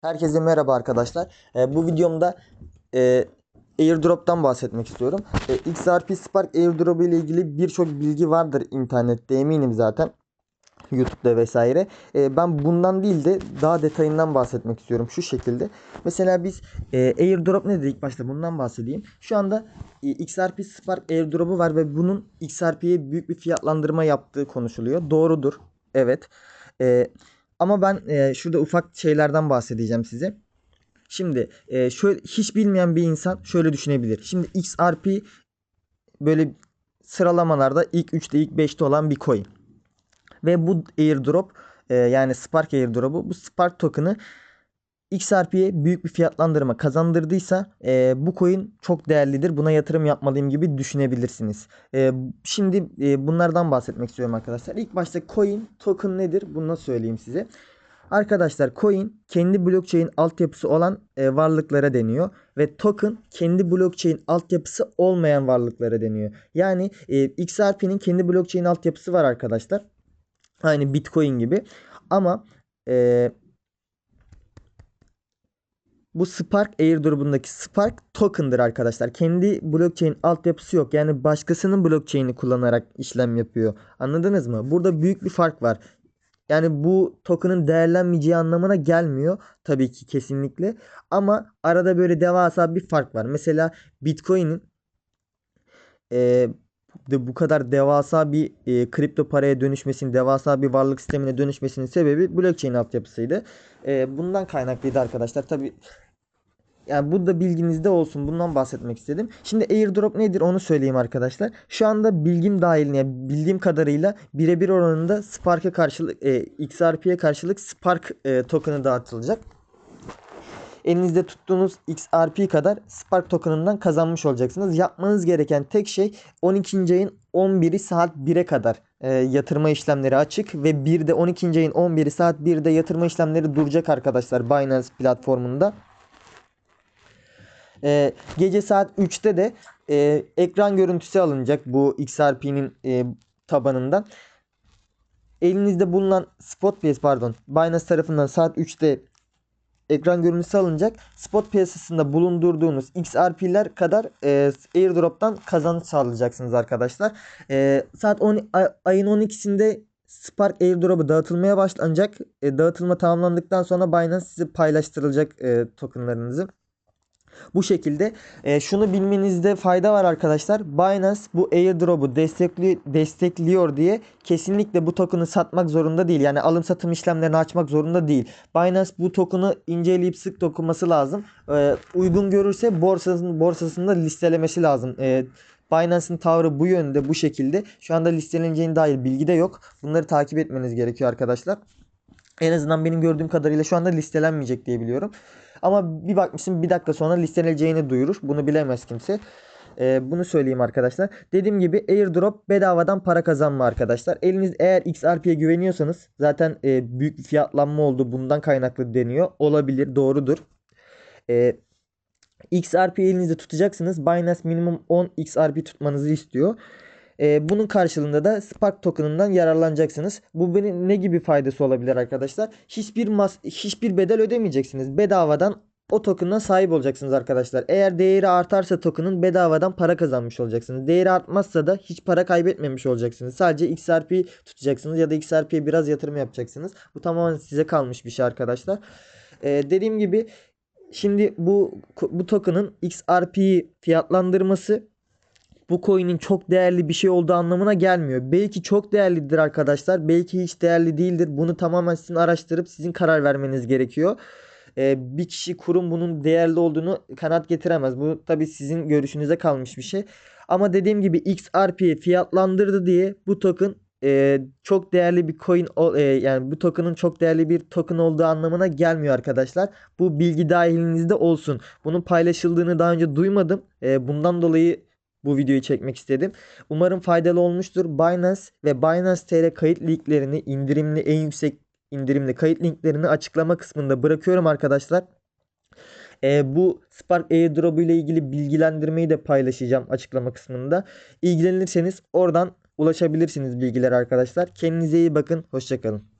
Herkese merhaba arkadaşlar. Ee, bu videomda e, airdrop'tan bahsetmek istiyorum. E, XRP Spark airdrop ile ilgili birçok bilgi vardır internette eminim zaten. YouTube'da vesaire. E, ben bundan değil de daha detayından bahsetmek istiyorum şu şekilde. Mesela biz e, airdrop nedir ilk başta bundan bahsedeyim. Şu anda e, XRP Spark airdrop'u var ve bunun XRP'ye büyük bir fiyatlandırma yaptığı konuşuluyor. Doğrudur. Evet. E, ama ben e, şurada ufak şeylerden bahsedeceğim size. Şimdi e, şöyle hiç bilmeyen bir insan şöyle düşünebilir. Şimdi XRP böyle sıralamalarda ilk 3'te ilk 5'te olan bir coin. Ve bu airdrop e, yani Spark airdrop'u bu Spark token'ı XRP'ye büyük bir fiyatlandırma kazandırdıysa e, bu coin çok değerlidir. Buna yatırım yapmalıyım gibi düşünebilirsiniz. E, şimdi e, bunlardan bahsetmek istiyorum arkadaşlar. İlk başta coin token nedir? Bunu söyleyeyim size. Arkadaşlar coin kendi blockchain altyapısı olan e, varlıklara deniyor ve token kendi blockchain altyapısı olmayan varlıklara deniyor. Yani e, XRP'nin kendi blockchain altyapısı var arkadaşlar. Aynı Bitcoin gibi ama e, bu Spark airdrop'undaki Spark token'dır arkadaşlar. Kendi blockchain altyapısı yok. Yani başkasının blockchain'i kullanarak işlem yapıyor. Anladınız mı? Burada büyük bir fark var. Yani bu token'ın değerlenmeyeceği anlamına gelmiyor. Tabii ki kesinlikle. Ama arada böyle devasa bir fark var. Mesela Bitcoin'in e, de bu kadar devasa bir e, kripto paraya dönüşmesinin, devasa bir varlık sistemine dönüşmesinin sebebi blockchain altyapısıydı. E, bundan kaynaklıydı arkadaşlar. Tabii yani bu da bilginizde olsun. Bundan bahsetmek istedim. Şimdi airdrop nedir onu söyleyeyim arkadaşlar. Şu anda bilgim dahilinde yani bildiğim kadarıyla birebir oranında Spark'a karşılık e, XRP'ye karşılık Spark e, token'ı dağıtılacak. Elinizde tuttuğunuz XRP kadar Spark token'ından kazanmış olacaksınız. Yapmanız gereken tek şey 12. ayın 11'i saat 1'e kadar e, yatırma işlemleri açık ve 1'de 12. ayın 11'i saat 1'de yatırma işlemleri duracak arkadaşlar Binance platformunda. E, gece saat 3'te de e, ekran görüntüsü alınacak bu XRP'nin e, tabanından. Elinizde bulunan spot piyasası pardon Binance tarafından saat 3'te ekran görüntüsü alınacak. Spot piyasasında bulundurduğunuz XRP'ler kadar e, airdrop'tan kazanç sağlayacaksınız arkadaşlar. E, saat 10, ay, ayın 12'sinde Spark airdrop'u dağıtılmaya başlanacak. E, dağıtılma tamamlandıktan sonra Binance size paylaştırılacak e, tokenlarınızı. Bu şekilde e, şunu bilmenizde fayda var arkadaşlar. Binance bu airdrop'u destekli, destekliyor diye kesinlikle bu token'ı satmak zorunda değil. Yani alım satım işlemlerini açmak zorunda değil. Binance bu token'ı inceleyip sık dokuması lazım. E, uygun görürse borsasının borsasında listelemesi lazım. E, Binance'ın tavrı bu yönde bu şekilde. Şu anda listeleneceğine dair bilgi de yok. Bunları takip etmeniz gerekiyor arkadaşlar. En azından benim gördüğüm kadarıyla şu anda listelenmeyecek diye biliyorum. Ama bir bakmışsın bir dakika sonra listeleneceğini duyurur. Bunu bilemez kimse. Ee, bunu söyleyeyim arkadaşlar. Dediğim gibi airdrop bedavadan para kazanma arkadaşlar. Eliniz eğer XRP'ye güveniyorsanız zaten e, büyük fiyatlanma oldu. Bundan kaynaklı deniyor. Olabilir doğrudur. Ee, XRP elinizde tutacaksınız. Binance minimum 10 XRP tutmanızı istiyor. E, bunun karşılığında da Spark token'ından yararlanacaksınız. Bu benim ne gibi faydası olabilir arkadaşlar? Hiçbir mas hiçbir bedel ödemeyeceksiniz. Bedavadan o token'a sahip olacaksınız arkadaşlar. Eğer değeri artarsa token'ın bedavadan para kazanmış olacaksınız. Değeri artmazsa da hiç para kaybetmemiş olacaksınız. Sadece XRP tutacaksınız ya da XRP'ye biraz yatırım yapacaksınız. Bu tamamen size kalmış bir şey arkadaşlar. Ee, dediğim gibi şimdi bu bu token'ın XRP'yi fiyatlandırması bu coin'in çok değerli bir şey olduğu anlamına gelmiyor. Belki çok değerlidir arkadaşlar. Belki hiç değerli değildir. Bunu tamamen sizin araştırıp sizin karar vermeniz gerekiyor. Ee, bir kişi kurum bunun değerli olduğunu kanat getiremez. Bu tabi sizin görüşünüze kalmış bir şey. Ama dediğim gibi XRP fiyatlandırdı diye bu token e, çok değerli bir coin e, yani bu token'ın çok değerli bir token olduğu anlamına gelmiyor arkadaşlar. Bu bilgi dahilinizde olsun. Bunun paylaşıldığını daha önce duymadım. E, bundan dolayı bu videoyu çekmek istedim. Umarım faydalı olmuştur. Binance ve Binance TR kayıt linklerini indirimli en yüksek indirimli kayıt linklerini açıklama kısmında bırakıyorum arkadaşlar. E, bu Spark Airdrop ile ilgili bilgilendirmeyi de paylaşacağım açıklama kısmında. İlgilenirseniz oradan ulaşabilirsiniz bilgiler arkadaşlar. Kendinize iyi bakın. Hoşçakalın.